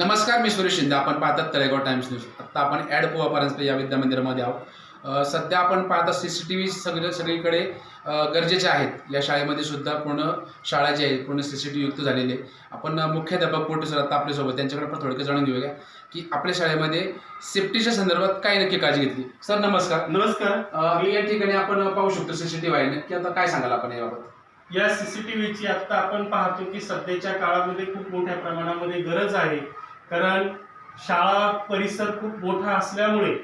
नमस्कार मी सुरेश शिंदे. आपण पाहतात तळेगाव टाइम्स न्यूज. आत्ता आपण ॲड पोहा परांजपे या विद्यामंदिरामध्ये आहोत. अ, सध्या आपण पाहता सी सी टी व्ही सगळं सगळीकडे गरजेचे आहेत. या शाळेमध्ये सुद्धा पूर्ण शाळा जी आहे पूर्ण सी सी टी युक्त झालेली आहे. आपण मुख्याध्यापक पोटे सर आता आपल्यासोबत. त्यांच्याकडे आपण थोडक्यात जाणून घेऊया की आपल्या शाळेमध्ये सेफ्टीच्या संदर्भात काय नक्की काळजी घेतली? सर नमस्कार. नमस्कार. या ठिकाणी आपण पाहू शकतो सी सी टी व्ही आहे. नक्की आता काय सांगाल आपण याबाबत? या सीसीटीव्हीची आता आपण पाहतो की सध्याच्या काळामध्ये खूप मोठ्या प्रमाणामध्ये गरज आहे. कारण शाळा परिसर खूप मोठा असल्यामुळे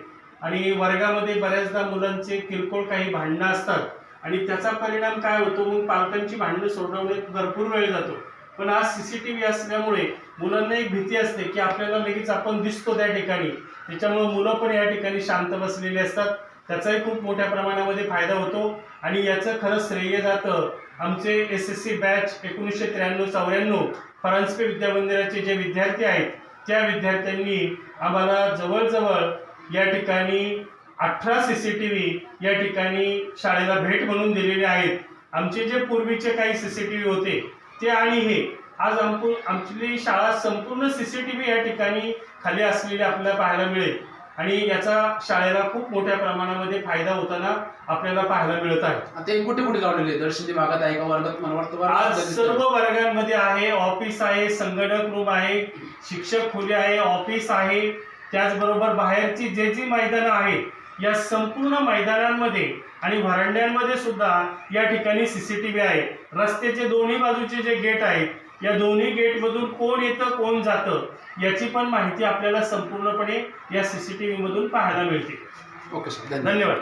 आणि वर्गामध्ये बऱ्याचदा मुलांचे किरकोळ काही भांडणं असतात आणि त्याचा परिणाम काय होतो? मग पालकांची भांडणं सोडवण्यात भरपूर वेळ जातो. पण आज सीसीटीव्ही असल्यामुळे मुलांना एक भीती असते की आपल्याला लगेच आपण दिसतो त्या ठिकाणी. त्याच्यामुळे मुलं पण या ठिकाणी शांत बसलेली असतात. त्याचाही खूप मोठ्या प्रमाणामध्ये फायदा होतो आणि याचं खरं श्रेय जातं आमचे एस एस सी बॅच एकोणीसशे त्र्याण्णव चौऱ्याण्णव परांजपे विद्यामंदिराचे जे विद्यार्थी आहेत त्या विद्यार्थ्यांनी आम्हाला जवळजवळ या ठिकाणी अठरा सी सी टी व्ही या ठिकाणी शाळेला भेट म्हणून दिलेले आहेत. आमचे जे पूर्वीचे काही सी सी टी व्ही होते ते आणि हे आज आमपू आमची शाळा संपूर्ण सी सी टी व्ही या ठिकाणी खाली असलेली आपल्याला पाहायला मिळेल. आणि याचा शाळेला खूप मोठ्या प्रमाणामध्ये फायदा होताना आपल्याला पाहायला मिळत आहे. आता हे कुठे कुठे लावलेले दर्शनी भागात आहे का वर्गात? मला वाटतं आज. सर्व वर्गांमध्ये आहे ऑफिस आहे संगणक रूम आहे शिक्षक खोली आहे ऑफिस आहे. त्याचबरोबर बाहेरची जे जी मैदानं आहेत या संपूर्ण मैदानांमध्ये आणि व्हरांड्यांमध्ये सुद्धा या ठिकाणी सीसीटीव्ही आहे. रस्त्याचे दोन्ही बाजूचे जे गेट आहेत या दोन्ही गेटमधून कोण येतं कोण जातं याची पण माहिती आपल्याला संपूर्णपणे या सीसीटीव्ही मधून पाहायला मिळते. ओके सर धन्यवाद. धन्यवाद.